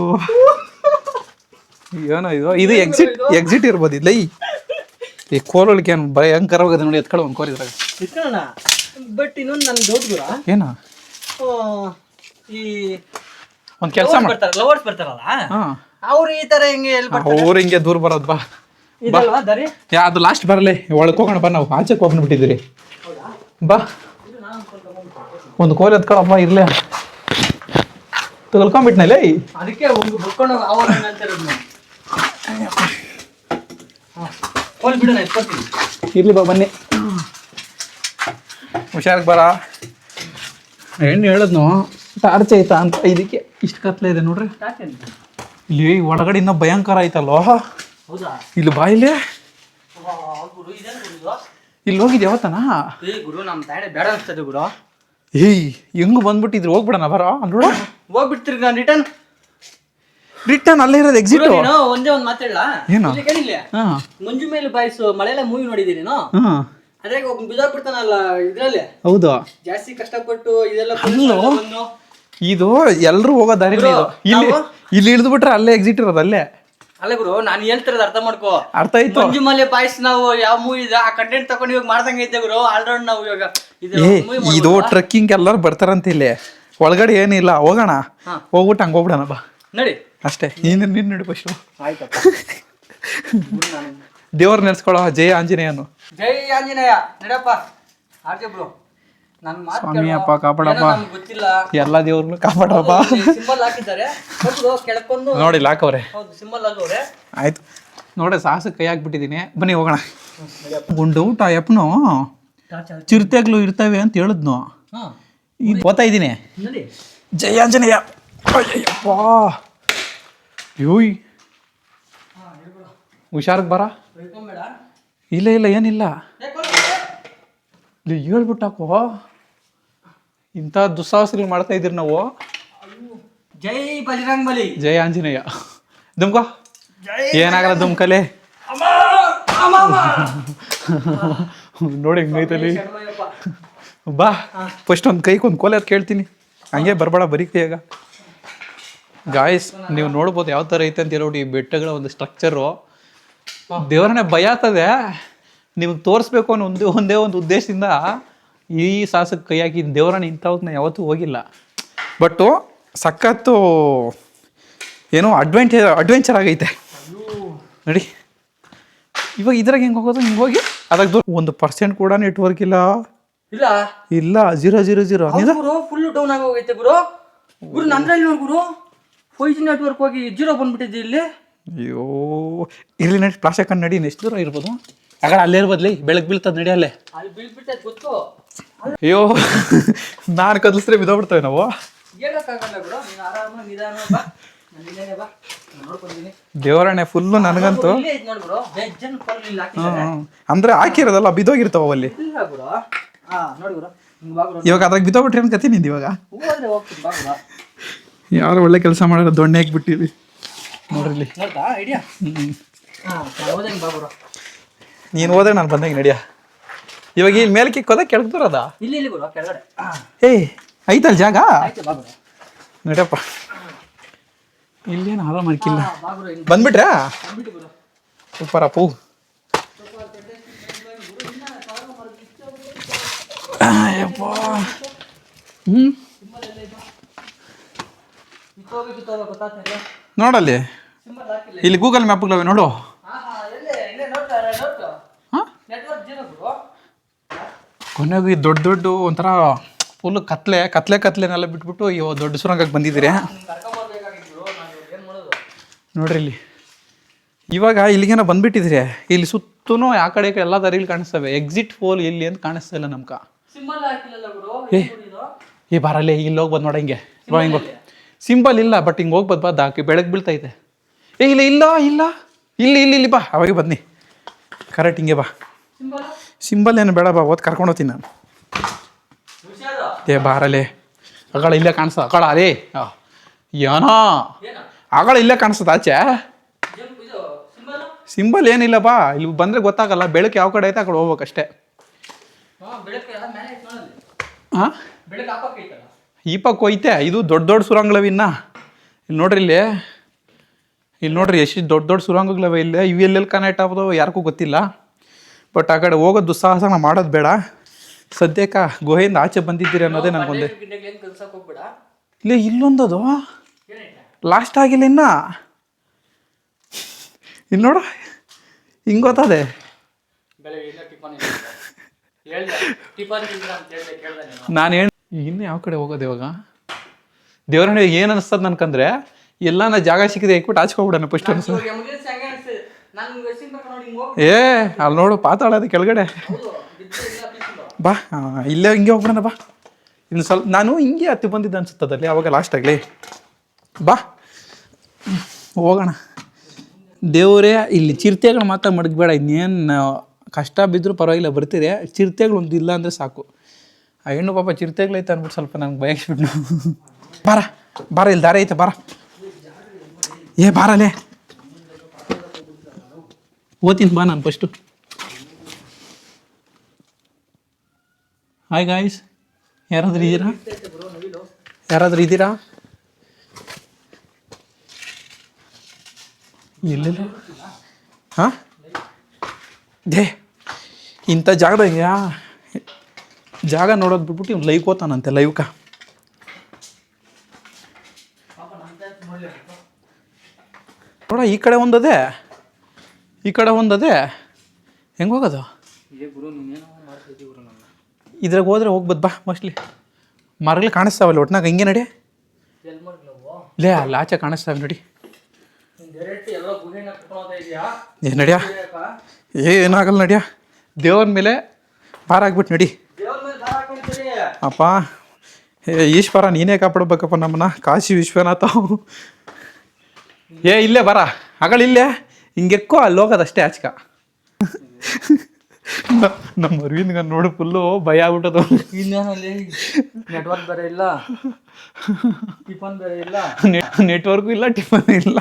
ಏನೋ ಇದು? ಇದು ಎಕ್ಸಿಟ್ ಎಕ್ಸಿಟ್ ಇರ್ಬೋದು ಇಲ್ಲ. ಈ ಈ ಕೋಲೊಳಗೆ ಏನು ಭಯಂಕರವಾಗದೆ ನೋಡಿ ಎತ್ಕೊಳ್ಳೋ ಒಂದು ಕೋರ್ ಇದ್ರಾಗ. ಇಟ್ಕೊಳ್ಳೋಣ ಬಟ್ ಇನ್ನೊಂದು ನನ್ನ ದೊಡ್ಡ ಗುರ. ಏನ? ಈ ಒಂದು ಕೆಲಸ ಮಾಡಿ ಬರ್ತಾರ ಲವರ್ಸ್ ಬರ್ತಾರಲ್ಲ? ಹಾಂ. ಅವ್ರು ಈ ತರ ಹಿಂಗೆ ಎಲ್ಲಿ ಬರ್ತಾರೆ ಅವ್ರು ಹಿಂಗೆ ದೂರ ಬರೋದು ಬಾ. ಇದಲ್ವಾ ದಾರಿ? ಯಾ ಅದು ಲಾಸ್ಟ್ ಬರಲಿ. ಒಳಗೆ ಹೋಗೋಣ ಬಾ ನಾವು. ಆಚೆಗೆ ಹೋಗ್ಬಿಟ್ಟಿದ್ದೀರಿ ಬಾ. ಒಂದು ಕೋಲ್ ಎತ್ಕೊಳಪ್ಪ ಇರ್ಲೇ ತಗೊಳ್ಕೊಂಬಿಟ್ನಲ್ಲೇ ಅದಕ್ಕೆ ಒಂದು ಬುಕ್ಕೊಂಡು ಅವ್ರ ಅಂತ ಇರ್ಲಿ ಬಾ ಬನ್ನಿ. ಹುಷಾರಾಗಿ ಬರ. ಹೆಣ್ಣು ಹೇಳಿದ್ನು? ಟಾರ್ಚ್ ಐತಾ ಅಂತ? ಇದಕ್ಕೆ ಇಷ್ಟು ಕತ್ಲೆ ಇದೆ ನೋಡ್ರಿ. ಇಲ್ಲಿ ಒಳಗಡೆ ಇನ್ನೂ ಭಯಂಕರ ಹೌದಾ? ಇಲ್ಲಿ ಬಾ ಇಲ್ಲಿ. ವಾ, ಗುರು ಇದೇನು ಗುರು ಇದು? ಇಲ್ಲಿ ಹೋಗಿದ್ ಯಾವತ್ತನ ಗುರು ನಮ್ಮ ತಾಯಿ ಬೇಡ ಅನ್ಸ್ತದೆ ಗುರು. ಏಯ್ ಹೆಂಗ್ ಬಂದ್ಬಿಟ್ಟಿದ್ರು? ಹೋಗ್ಬಿಡಣ ಬರೋ. ನೋಡ. ಹೋಗ್ಬಿಡ್ತೀರಿ ನಾನು ರಿಟರ್ನ್ ರಿಟರ್ನ್ ಅಲ್ಲೇ ಇರೋದು ಎಕ್ಸಿಟ್ ನೀನು ಒಂದೇ ಒಂದು ಮಾತಾಡ್ಲಾ ಏನು? ಮಂಜು ಮೇಲೆ ಬಾಯ್ಸ್ ಮಳೆಲ್ಲ ಮೂವಿ ನೋಡಿದೀನಿ ನೀನು? ಹಾ. ಅದ್ರಾಗ ಒಬ್ಬ ಬಿದ್ದೋಗ್ಬಿಡ್ತಾನಲ್ಲ ಇದ್ರಲ್ಲಿ? ಹೌದು. ಜಾಸ್ತಿ ಕಷ್ಟಪಟ್ಟು ಇದೆಲ್ಲ ಅಲ್ಲೋ? ಬಂದು. ಇದು ಎಲ್ರು ಹೋಗೋ ದಾರಿ ಇದು. ಇಲ್ಲಿ ಇಲ್ಲಿ ಇಳಿದು ಬಿಟ್ರೆ ಅಲ್ಲೇ ಎಕ್ಸಿಟ್ ಇರೋದು ಅಲ್ಲೇ. ಅಲ್ಲ ಗುರು ನಾನು ಹೇಳ್ತಿರೋದು ಅರ್ಥ ಮಾಡ್ಕೋ. ಅರ್ಥ ಆಯ್ತು. ಮಂಜು ಮಲೆ ಬಾಯ್ಸ್ ನಾವು ಯಾವ ಮೂವಿ ಇದೆ ಆ ಕಂಟೆಂಟ್ ತಗೊಂಡು ಇವಾಗ ಮಾಡ್ದಂಗೆ ಐತೆ ಗುರು. ಆಲ್ರೌಂಡ್ ನಾವು ಇವಾಗ ಇದು ಏ movie ಇದು ಟ್ರಕ್ಕಿಂಗ್ ಎಲ್ಲರೂ ಬರ್ತಾರಂತ ಇಲ್ಲಿ. ಒಳಗಡೆ ಏನಿಲ್ಲ ಹೋಗೋಣ. ಹೋಗ್ಬಿಟ್ಟು ಹಂಗೆ ಹೋಗ್ಬಿಡೋಣ ಬಾ. ನಡಿ. ಅಷ್ಟೇ. ನೀನು ನಿನ್ನ ನಡು ಫಸ್ಟು ಆಯ್ತಪ್ಪ. ನಾನು ದೇವ್ರ ನೆನೆಸ್ಕೊಳ್ಳೋ ಜಯ ಆಂಜನೇಯನು. ಜೈ ಆಂಜನೇಯ. ನಡಪ್ಪ ಆರ್ಜೆ ಬ್ರೋ. ನನ್ನ ಮಾತು ಸ್ವಾಮಿ ಅಪ್ಪ ಕಾಪಾಡಪ್ಪ. ಗೊತ್ತಿಲ್ಲ. ಎಲ್ಲ ದೇವ್ರನ್ನು ಕಾಪಾಡಪ್ಪ. ಸಿಂಬಲ್ ಹಾಕಿದ್ದಾರೆ. ಹೌದು ಕೆಳಕೊಂದು ನೋಡಿ ಲಾಕವ್ರೆ. ಹೌದು ಸಿಂಬಲ್ ಹಾಕವ್ರೆ. ಆಯ್ತು. ನೋಡಿ ಸಾಹಸ ಕೈ ಹಾಕ್ಬಿಟ್ಟಿದ್ದೀನಿ. ಬನ್ನಿ ಹೋಗೋಣ. ಗುಂಡು ಊಟ ಯಪ್ಪನು ಚಿರತೆಗಳು ಇರ್ತವೆ ಅಂತ ಹೇಳಿದ್ನು. ಈಗ ಓದ್ತಾ ಇದ್ದೀನಿ. ಜಯ ಆಂಜನೇಯ. ಅಯ್ಯಪ್ಪ ಯೋಯ್. ಹುಷಾರಿಗೆ ಬರ? ಇಲ್ಲ ಇಲ್ಲ ಏನಿಲ್ಲ. ಇಲ್ಲಿ ಹೇಳ್ಬಿಟ್ಟಾಕೋ. ಇಂಥ ದುಸ್ಸಾಹಸಗಳು ಮಾಡ್ತಾ ಇದ್ದೀರಿ ನಾವು. ಜೈ ಬಜರಂಗ್ ಬಲಿ. ಜೈ ಆಂಜನೇಯ. ದುಮ್ಕೋ ಏನಾಗಲ್ಲ ದುಮ್ಕಲೆ ನೋಡಿ ಹೆಂಗೈತಲ್ಲಿ. ಬಾ ಫಸ್ಟ್ ಒಂದು ಕೈಗೆ ಒಂದು ಕೋಲೆ ಕೇಳ್ತೀನಿ. ಹಂಗೆ ಬರಬೇಡ ಬರೀ ಕೈಯಾಗ. ಗಾಯಸ್ ನೀವು ನೋಡ್ಬೋದು ಯಾವ ಥರ ಐತೆ ಅಂತ ಹೇಳ್ಬಿಟ್ಟು ಈ ಬೆಟ್ಟಗಳ ಒಂದು ಸ್ಟ್ರಕ್ಚರು ದೇವರನ್ನೇ ಭಯ ಆಗ್ತದೆ ನಿಮ್ಗೆ ತೋರಿಸ್ಬೇಕು ಅನ್ನೋ ಒಂದು ಒಂದೇ ಒಂದು ಉದ್ದೇಶದಿಂದ ಈ ಸಾಹಸಕ್ಕೆ ಕೈ ಹಾಕಿ ದೇವರನ್ನ ಇಂಥವ್ದನ್ನ ಯಾವತ್ತೂ ಹೋಗಿಲ್ಲ. ಬಟ್ಟು ಸಖತ್ತು ಏನೋ ಅಡ್ವೆಂಚರ್ ಅಡ್ವೆಂಚರ್ ಆಗೈತೆ. ನೋಡಿ. ಇವಾಗ ಇದ್ರಾಗ ಹೆಂಗೆ ಹೋಗೋದು? ಹಿಂಗೆ ಹೋಗಿ ಅದಕ್ಕೆ ದೂರ ಒಂದು ಪರ್ಸೆಂಟ್ ಕೂಡ ನೆಟ್ವರ್ಕ್ ಇಲ್ಲ. ಇಲ್ಲ? ಇಲ್ಲ zero zero zero full down ಆಗಿ ಹೋಗೈತೆ ಗುರು. ಗುರು ನಂದ್ರಲ್ಲಿ ನೋಡಿ ಗುರು. ಫೈವ್ ಜಿ ನೆಟ್ವರ್ಕ್ ಹೋಗಿ ಜೀರೋ ಬಂದ್ಬಿಟ್ಟಿದ್ದೆ ಇಲ್ಲಿ? ಅಯ್ಯೋ ಇರ್ಲಿ ನಡಿ ಫ್ಲಾಶ್ ಹಾಕೊಂಡು ನಡಿ ಎಷ್ಟು ದೂರ ಇರ್ಬೋದು. ಆಗ ಅಲ್ಲೇ ಇರ್ಬೋದ್ಲಿ ಬೆಳಗ್ಗೆ ಬೀಳ್ತದೆ ನಡಿ ಅಲ್ಲೇ. ಅಲ್ಲಿ ಬೀಳ್ಬಿಟ್ಟೈತೆ ಗೊತ್ತು. ಅಯ್ಯೋ ನಾನು ಕದಲಿಸ್ರೆ ಬಿದ್ದೋಗ್ಬಿಡ್ತೇವೆ ನಾವು. ಹೇಳಕ್ಕಾಗಲ್ಲ ಗುರು ನೀನು ಆರಾಮಾಗಿ ನಿಧಾನ ಬಾ. ನಾನು ಇಲ್ಲೇನೆ ಬಾ ನಾನ್ ನೋಡ್ಕೊಂತೀನಿ. ದೇವರಣೆ ಫುಲ್ಲು ನನಗಂತೂ. ಇಲ್ಲೇ ಐತೆ ನೋಡ್ ಗುರು ಬೆಜ್ಜನ್ ಫಲ್ ಇಲ್ಲಿ ಹಾಕಿದ್ದಾರೆ. ಹ್ಮ್. ಅಂದ್ರೆ ಹಾಕಿರೋದಲ್ಲ ಬಿದ್ದೋಗಿರ್ತಾವ ಅಲ್ಲಿ. ಇಲ್ಲ ಗುರು ಹಾ ನೋಡಿ ಗುರು ಹಿಂಗ್ ಬಾ ಗುರು ಇವಾಗ ಅದ್ರಾಗ ಬಿದ್ದೋಗ್ಬಿಟ್ರೆ ಏನು ಕತಿ ನಿಂದು ಇವಾಗ? ಹೋದ್ರೆ ಹೋಗ್ತೀನಿ ಬಾ ಗುರು ಯಾರು ಒಳ್ಳೆ ಕೆಲಸ ಮಾಡಾರ ದೊಣ್ಣೆ ಹಾಕ್ಬಿಟ್ಟಿರಿ. ನೋಡ್ರಿ ನೀನ್ ಹೋದ್ರೆ ನಾನು ಬಂದಾಗ ನಡಿಯ. ಇವಾಗ ಇಲ್ಲಿ ಮೇಲೆ ಕಿಕ್ಕೋದ ಕೆಳಗೆ ಬರೋದ ಇಲ್ಲಿ ಇಲ್ಲಿ ಗುರು ಕೆಳಗಡೆ. ಏಯ್ ಐತಲ್ ಜಾಗ? ನಡಿಯಪ್ಪ ಬಾ ಗುರು ನಡಪ್ಪ ಇಲ್ಲೇನು ಹಾಲ ಮಾಡ್ಕಿಲ್ಲ. ಬಂದ್ಬಿಟ್ರೆ ಬಾ ಗುರು ಇಲ್ಲಿ. ಬಂದ್ಬಿಟ್ರಾ? ಬಂದ್ಬಿಟ್ಟು ಗುರು. ಸೂಪರ್ ಅಪ್ಪು. ಅಯ್ಯಪ್ಪ ಹ್ಞೂ ನೋಡಲ್ಲಿ? ಇಲ್ಲಿ ಗೂಗಲ್ ಮ್ಯಾಪ್ಗಳವೆ ನೋಡು. ಕೊನೆಗೂ ಈ ದೊಡ್ಡ ದೊಡ್ಡ ಒಂಥರ ಫುಲ್ ಕತ್ಲೆ ಕತ್ಲೆ ಕತ್ಲೆನೆಲ್ಲ ಬಿಟ್ಬಿಟ್ಟು ಅಯ್ಯೋ ದೊಡ್ಡ ಸುರಂಗಕ್ಕೆ ಬಂದಿದ್ದೀರಿ? ನಿಮ್ಗೆ ನೋಡ್ರಿ ಇಲ್ಲಿ. ಇವಾಗ ಇಲ್ಲಿಗೇನ ಬಂದ್ಬಿಟ್ಟಿದ್ರಿ ಇಲ್ಲಿ ಸುತ್ತೂ ಆ ಕಡೆ ಎಲ್ಲ ದಾರಿಲಿ ಕಾಣಿಸ್ತವೆ. ಎಕ್ಸಿಟ್ ಫೋಲ್ ಎಲ್ಲಿ ಅಂತ ಕಾಣಿಸ್ತಾ ಇಲ್ಲ ಗುರು ಏ. ಏ ಬಾರಲ್ಲಿ ಇಲ್ಲಿ ಹೋಗ್ಬೋದು ನೋಡ ಹಿಂಗೆ. ಡ್ರಾಯಿಂಗ್ ಹಿಂಗೆ ಸಿಂಪಲ್ ಇಲ್ಲ ಬಟ್ ಹಿಂಗೆ ಹೋಗ್ಬೋದು ಬಾ ದಾಕಿ ಬೆಳಗ್ಗೆ ಬೀಳ್ತೈತೆ ಏ ಇಲ್ಲ ಇಲ್ಲ ಇಲ್ಲ. ಇಲ್ಲಿ ಇಲ್ಲಿ ಇಲ್ಲಿ ಬಾ ಅವಾಗೆ ಬನ್ನಿ. ಕರೆಕ್ಟ್ ಹಿಂಗೆ ಬಾ. ಸಿಂಬಲ್ ಸಿಂಬಲ್ ಏನು ಬೇಡ ಬಾ ಓದ್ ಕರ್ಕೊಂಡು ಹೋಗ್ತೀನಿ ನಾನು. ಏ ಬಾರಲೆ ಅಗಳ ಇಲ್ಲೇ ಕಾಣಿಸ್ತದ ಅಗಳ ಅದೇ ಏನೋ. ಅಗಳ ಇಲ್ಲೇ ಕಾಣಿಸ್ತದ ಆಚೆ. ಸಿಂಬಲ್ ಸಿಂಬಲ್ ಏನಿಲ್ಲ ಬಾ ಇಲ್ಲಿ ಬಂದರೆ ಗೊತ್ತಾಗಲ್ಲ ಬೆಳಕು ಯಾವ ಕಡೆ ಐತೆ ಆ ಕಡೆ ಹೋಗ್ಬೇಕಷ್ಟೇ. ಹಾ ಬೆಳಗ್ಗೆ ಎಲ್ಲ ಮೇಲೆ ಐತೆ ನೋಡಲ್ಲಿ ಹಾಂ ಬೆಳಗ್ಗೆ ಹಾಕಕ್ಕೆ ಐತಲ್ಲ ಈ ಪಕ್ಕ ಹೋಯ್ತೆ ಇದು ದೊಡ್ಡ ದೊಡ್ಡ ಸುರಂಗಗಳವಿನ್ನ ಇಲ್ಲಿ ನೋಡ್ರಿ ಇಲ್ಲಿ. ಇಲ್ಲಿ ನೋಡ್ರಿ ಎಷ್ಟು ದೊಡ್ಡ ದೊಡ್ಡ ಸುರಂಗಗಳವೆ ಇಲ್ಲಿ. ಇವು ಎಲ್ಲೆಲ್ಲಿ ಕನೆಕ್ಟ್ ಆಗೋದು ಯಾರಿಗೂ ಗೊತ್ತಿಲ್ಲ. ಬಟ್ ಆ ಕಡೆ ಹೋಗೋದು ದುಸ್ಸಾಹಸ ನಾವು ಮಾಡೋದು ಬೇಡ. ಸದ್ಯಕ್ಕ ಗುಹೆಯಿಂದ ಆಚೆ ಬಂದಿದ್ದೀರಿ ಅನ್ನೋದೇ ನನಗೊಂದೇ. ಏನು ಇಲ್ಲಿ ಇಲ್ಲೊಂದದು? ಲಾಸ್ಟ್ ಆಗಿಲ್ಲ ಇನ್ನ. ಇಲ್ಲಿ ನೋಡ. ಹಿಂಗೆ ಗೊತ್ತದೆ? ನಾನು. ನಾನು ಹೇಳಿ ಇನ್ನು ಯಾವ ಕಡೆ ಹೋಗೋದು ಇವಾಗ? ದೇವ್ರಣ್ಣ ಏನು ಅನಿಸ್ತದ ನನ್ಕಂದ್ರೆ ಎಲ್ಲ ನಾ ಜಾಗ ಸಿಕ್ಕಿದೆ ಹಾಕ್ಬಿಟ್ಟು ಆಚ್ಕೊಬಿಡೋಣ ಫಸ್ಟ್ ಅನ್ಸ ಏ ಅಲ್ಲಿ ನೋಡು ಪಾತಾಳ ಅದು ಕೆಳಗಡೆ. ಬಾ ಇಲ್ಲೇ ಹಿಂಗೆ ಹೋಗ್ಬಿಡೋಣ ಬಾ. ಇನ್ನು ಸ್ವಲ್ಪ ನಾನು ಹಿಂಗೆ ಹತ್ತಿ ಬಂದಿದ್ದೆ ಅನ್ಸುತ್ತದಲ್ಲಿ ಅವಾಗ ಲಾಸ್ಟ್ ಆಗಲಿ. ಬಾ ಹೋಗೋಣ. ದೇವರೇ ಇಲ್ಲಿ ಚಿರತೆಗಳು ಮಾತ್ರ ಮಡಗಬೇಡ ಇನ್ನೇನು ಕಷ್ಟ ಬಿದ್ದರೂ ಪರವಾಗಿಲ್ಲ ಬರ್ತೀರಿ ಚಿರತೆಗಳು ಒಂದು ಇಲ್ಲ ಅಂದರೆ ಸಾಕು. ಆ ಹೆಣ್ಣು ಪಾಪ ಚಿರತೆಗಳೈತೆ ಅಂದ್ಬಿಟ್ಟು ಸ್ವಲ್ಪ ನಂಗೆ ಬಯಸ್ಬಿಟ್ಟು ಬಾರ ಬಾರ, ಇಲ್ಲಿ ದಾರಿ ಐತೆ, ಬಾರ. ಏ ಬಾರಲೇ ಓತೀನಿ ಬಾ ನಾನು ಫಸ್ಟು ಹಾಯ್ ಗಾಯ್ಸ್ ಯಾರಾದರೂ ಇದ್ದೀರಾ? ಯಾರಾದರೂ ಇದ್ದೀರಾ? ಇಲ್ಲ ಹಾಂ? ದೇ, ಇಂಥ ಜಾಗದಾಗ ಜಾಗ ನೋಡೋದು ಬಿಟ್ಬಿಟ್ಟು ಇವ್ನು ಲೈವ್ ಓದ್ತಾನಂತೆ ಲೈವ್ಕ ನೋಡ, ಈ ಕಡೆ ಒಂದದೆ, ಈ ಕಡೆ ಒಂದದೆ. ಹೆಂಗೆ ಹೋಗೋದು? ಇದ್ರಾಗ ಹೋದ್ರೆ ಹೋಗ್ಬೋದು ಬಾ ಮೋಸ್ಟ್ಲಿ ಮರಗಳು ಕಾಣಿಸ್ತಾವಲ್ಲ ಒಟ್ನಾಗ, ಹಿಂಗೆ ನಡಿ. ಲೇ, ಅಲ್ಲಿ ಆಚೆ ಕಾಣಿಸ್ತಾವೆ ನೋಡಿ. ಏ, ನಡಿಯ. ಏನಾಗಲ್ಲ ನಡಿಯ. ದೇವ್ರ ಮೇಲೆ ಭಾರ ಆಗ್ಬಿಟ್ಟು ನಡಿ ದೇವ್ರ ಮೇಲೆ ದಾರ ಹಾಕೊಂತೀರಿ ಅಪ್ಪ ಏ ಈಶ್ವರ ನೀನೇ ಕಾಪಾಡ್ಬೇಕಪ್ಪ ನಮ್ಮನ್ನ. ಕಾಶಿ ವಿಶ್ವನಾಥ. ಏ ಇಲ್ಲೇ ಬರ. ಹಗಳಿಲ್ಲೇ ಇಲ್ಲೇ? ಹಿಂಗೆಕ್ಕೋ ಅಲ್ಲಿ ಹೋಗೋದಷ್ಟೇ ಆಚಕ. ನಮ್ಮ ಅರವಿಂದ್ಗ ನೋಡು ಫುಲ್ಲು ಭಯ ಆಗ್ಬಿಟ್ಟದ. ಇನ್ನೇನಲ್ಲಿ ನೆಟ್ವರ್ಕ್ ಬೇರೆ ಇಲ್ಲ. ಟಿಫನ್ ಬೇರೆ ಇಲ್ಲ. ನೆಟ್ವರ್ಕು ಇಲ್ಲ ಟಿಫನ್ ಇಲ್ಲ.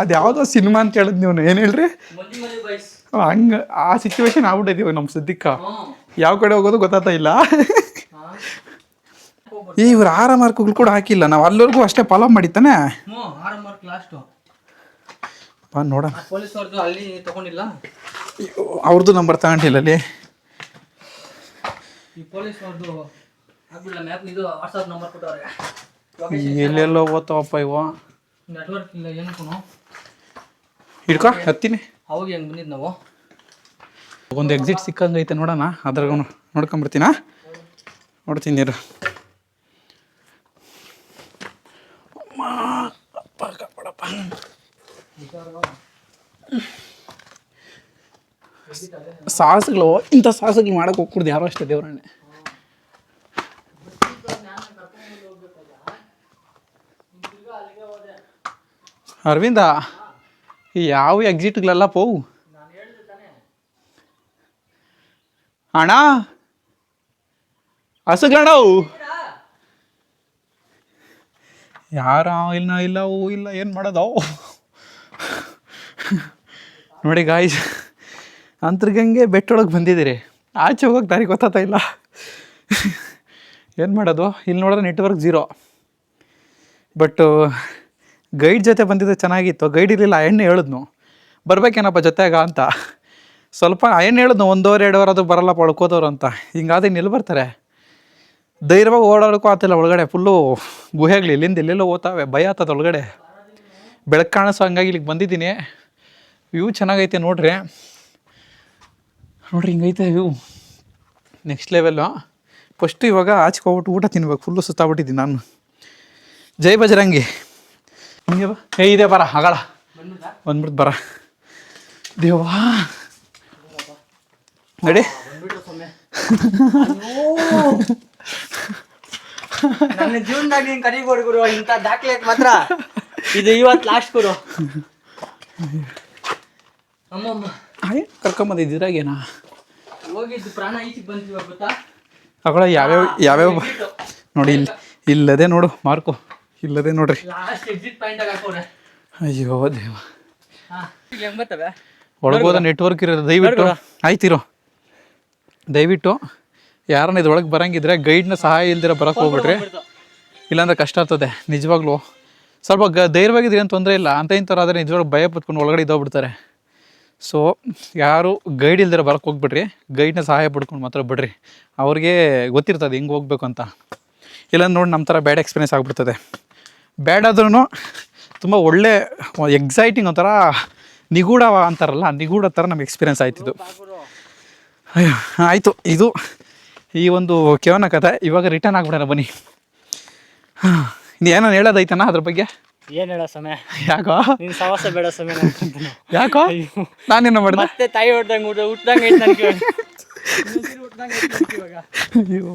ಅದು ಯಾವುದೋ ಸಿನಿಮಾ ಅಂತ ಹೇಳಿದ್ ನೀವು ಏನು ಹೇಳ್ರಿ? ಹಂಗ ಆ ಸಿಚುವೇಶನ್ ಆಗ್ಬಿಟ್ಟೈತಿ ನಮ್ಮ ಸದ್ಯಕ್ಕೆ. ಯಾವ ಕಡೆ ಹೋಗೋದು ಗೊತ್ತಾಗ್ತಾ ಇಲ್ಲ. ಈ ಇವ್ರು ಆರ ಮಾರ್ಕ್ಗಳು ಕೂಡ ಹಾಕಿಲ್ಲ. ನಾವು ಅಲ್ಲಿವರೆಗೂ ಅಷ್ಟೇ ಫಾಲೋ ಮಾಡಿತ್ತಾನೆ ಮಾರ್ಕ್ ಲಾಸ್ಟು ಬಾ ಅವ್ರದ್ದು ಅಲ್ಲಿ ತಗೊಂಡಿಲ್ಲ? ಅವ್ರದ್ದು ನಂಬರ್ ತಗೊಂಡಿಲ್ಲ ಅಲ್ಲಿ. ಈ ಪೊಲೀಸ್ ಇದು ವಾಟ್ಸಪ್ ನಂಬರ್ ಎಲ್ಲೆಲ್ಲೋ ಓದ್ತಾವಪ್ಪ ಇವ. ನೆಟ್ವರ್ಕ್ ಇಲ್ಲ ಏನಕ್ಕೂ ಹಿಡ್ಕೊ ಹತ್ತೀನಿ. ಅವಾಗ ಹೆಂಗೆ ಬಂದಿದ್ದು ನಾವು? ಒಂದು ಎಕ್ಸಿಟ್ ಸಿಕ್ಕಂಗೈತೆ ನೋಡೋಣ ಅದ್ರಾಗ ನೋಡ್ಕೊಂಬಿಡ್ತೀನ? ನೋಡ್ತೀನಿ ನೀರು ಅಮ್ಮ, ಅಪ್ಪ, ಕಾಪಾಡಪ್ಪ. ಸಾಹಸಗಳು ಇಂಥ ಸಾಹಸಗಳು ಮಾಡಕ್ಕೆ ಹೋಗ್ಕೊಡ್ದು ಯಾರೋ ಅಷ್ಟೇ ದೇವ್ರಣ್ಣೆ ಅರವಿಂದ ಯಾವ ಎಕ್ಸಿಟ್ಗಳೆಲ್ಲ ಪೋವು? ಅಣ್ಣ ಹಸುಗಳಣ್ಣವು ಯಾರ ಇಲ್ಲ ಇಲ್ಲ, ಹೂ, ಇಲ್ಲ, ಏನು ಮಾಡೋದು ನೋಡಿ ಗಾಯ್ಸ್ ಅಂತರ್ಗಂಗೆ ಬೆಟ್ಟೊಳಗೆ ಬಂದಿದ್ದೀರಿ. ಆಚೆ ಹೋಗೋಕೆ ದಾರಿ ಗೊತ್ತಾಗ್ತಾ ಇಲ್ಲ. ಏನು ಮಾಡೋದು? ಇಲ್ಲಿ ನೋಡಿದ್ರೆ ನೆಟ್ವರ್ಕ್ ಜೀರೋ ಬಟ್ಟು ಗೈಡ್ ಜೊತೆ ಬಂದಿದ್ದು ಚೆನ್ನಾಗಿತ್ತು. ಗೈಡ್ ಇರಲಿಲ್ಲ ಎಣ್ಣೆ ಹೇಳಿದ್ನು, ಬರ್ಬೇಕೇನಪ್ಪ ಜೊತೆಗ ಅಂತ. ಸ್ವಲ್ಪ ಎಣ್ಣೆ ಹೇಳಿದ್ನು, ಒಂದೂವರೆ ಎರಡು ಅದು ಬರಲ್ಲ ಪಡ್ಕೋದವ್ರು ಅಂತ. ಹಿಂಗಾದ್ರೆ ಇಲ್ಲಿ ಬರ್ತಾರೆ? ಧೈರ್ಯವಾಗಿ ಓಡಾಡೋಕ್ಕೂ ಆಗ್ತಿಲ್ಲ ಒಳಗಡೆ ಫುಲ್ಲು ಗುಹೆಗಳು ಇಲ್ಲಿಂದ ಇಲ್ಲೆಲ್ಲೋ ಓದ್ತಾವೆ ಭಯ ಆಗ್ತದೆ ಒಳಗಡೆ. ಬೆಳಕು ಕಾಣಿಸೋ ಹಂಗಾಗಿ ಇಲ್ಲಿಗೆ ಬಂದಿದ್ದೀನಿ. ವ್ಯೂ ಚೆನ್ನಾಗೈತೆ ನೋಡ್ರಿ. ನೋಡ್ರಿ ಹಿಂಗೈತೆ ವ್ಯೂ. ನೆಕ್ಸ್ಟ್ ಲೆವೆಲ್ಲು ಫಸ್ಟು ಇವಾಗ ಆಚೆಗೆ ಹೋಗ್ಬಿಟ್ಟು ಊಟ ತಿನ್ಬೇಕು ಫುಲ್ಲು ಸುತ್ತಾಬಿಟ್ಟಿದ್ದೀನಿ ನಾನು. ಜೈ ಬಜರಂಗಿ ಹಿಂಗೆ ಬಾ ಏ ಇದೆ ಬರ ಆಗಳ. ಬಂದ್ಬಿಟ್ಟು ಬರ. ದೇವಾ ನಡಿ. ನನ್ನ ಜೀವನದಾಗ ನೀನ್ ಕರಿಗೋಡ್ ಗುರು ಇಂಥ ದಾಖಲೆ ಮಾತ್ರ. ಇದು ಇವತ್ತು ಲಾಸ್ಟ್ ಗುರು. ಅಮ್ಮಮ್ಮ ಹಾಯ್ ಕರ್ಕೊಂಬಂದಿದ್ದೀರಾಗೇನಾ? ಹೋಗಿದ್ದು ಪ್ರಾಣ ಈಚೆಗೆ ಬಂದಿವ ಗೊತ್ತಾ? ಅಗಳ ಯಾವ್ಯಾವ ಯಾವ್ಯಾವ ನೋಡಿ ಇಲ್ಲಿ ಇಲ್ಲದೆ ನೋಡು ಮಾರ್ಕು. ಇಲ್ಲದೆ ನೋಡ್ರಿ. ಅಯ್ಯೋ ದೇವ. ಒಳಗೋದ ನೆಟ್ವರ್ಕ್ ಇರೋದು ದಯವಿಟ್ಟು. ಆಯ್ತಿರೋ. ದಯವಿಟ್ಟು ಯಾರನ್ನ ಇದ್ರೊಳಗೆ ಬರಂಗಿದ್ರೆ ಗೈಡ್ನ ಸಹಾಯ ಇಲ್ದಿರ ಬರಕ್ಕೆ ಹೋಗ್ಬಿಟ್ರಿ ಇಲ್ಲಾಂದ್ರೆ ಕಷ್ಟ ಆಗ್ತದೆ ನಿಜವಾಗ್ಲೂ. ಸ್ವಲ್ಪ ಗ ಧೈರ್ಯವಾಗಿದ್ರೆ ಏನು ತೊಂದರೆ ಇಲ್ಲ. ಅಂತ ಇಂಥವ್ರಾದ್ರೆ ನಿಜವಾಗ್ಲೂ ಭಯ ಪತ್ಕೊಂಡು ಒಳಗಡೆ ಇದ್ದೋಗ್ಬಿಡ್ತಾರೆ. ಸೊ ಯಾರು ಗೈಡ್ ಇಲ್ದಿರ ಬರಕ್ಕೆ ಹೋಗ್ಬಿಡ್ರಿ. ಗೈಡ್ನ ಸಹಾಯ ಪಡ್ಕೊಂಡು ಮಾತ್ರ ಬಿಡ್ರಿ. ಅವ್ರಿಗೆ ಗೊತ್ತಿರ್ತದೆ ಹೆಂಗೆ ಹೋಗ್ಬೇಕು ಅಂತ. ಇಲ್ಲ ನೋಡಿ ನಮ್ಮ ಥರ ಬ್ಯಾಡ್ ಎಕ್ಸ್ಪೀರಿಯನ್ಸ್ ಆಗಿಬಿಡ್ತದೆ. ಬ್ಯಾಡ್ ಆದ್ರೂ ತುಂಬ ಒಳ್ಳೆ ಎಕ್ಸೈಟಿಂಗ್ ಒಂಥರ ನಿಗೂಢ ಅಂತಾರಲ್ಲ ನಿಗೂಢ ಥರ ನಮ್ಗೆ ಎಕ್ಸ್ಪೀರಿಯನ್ಸ್ ಆಯ್ತಿದ್ದು ಅಯ್ಯೋ ಆಯಿತು ಇದು ಈ ಒಂದು ಕೇವನ ಕಥೆ ಇವಾಗ ರಿಟರ್ನ್ ಆಗ್ಬಿಡೋಣ ಬನ್ನಿ. ಏನೋ ಹೇಳೋದೈತನ ಅದ್ರ ಬಗ್ಗೆ? ಏನ್ ಹೇಳೋ ಸಮಯ ಯಾಕೋ? ನಿನ್ ಸವಾಸ ಬೇಡ ಸಮಯ ಯಾಕೋ? ನಾನೇನು ಮಾಡಿದೆ? ಮತ್ತೆ ತಾಯಿ ಹೊಡ್ದಂಗೆ ಹುಟ್ಟದಂಗೆ ಇವಾಗ. ಅಯ್ಯೋ.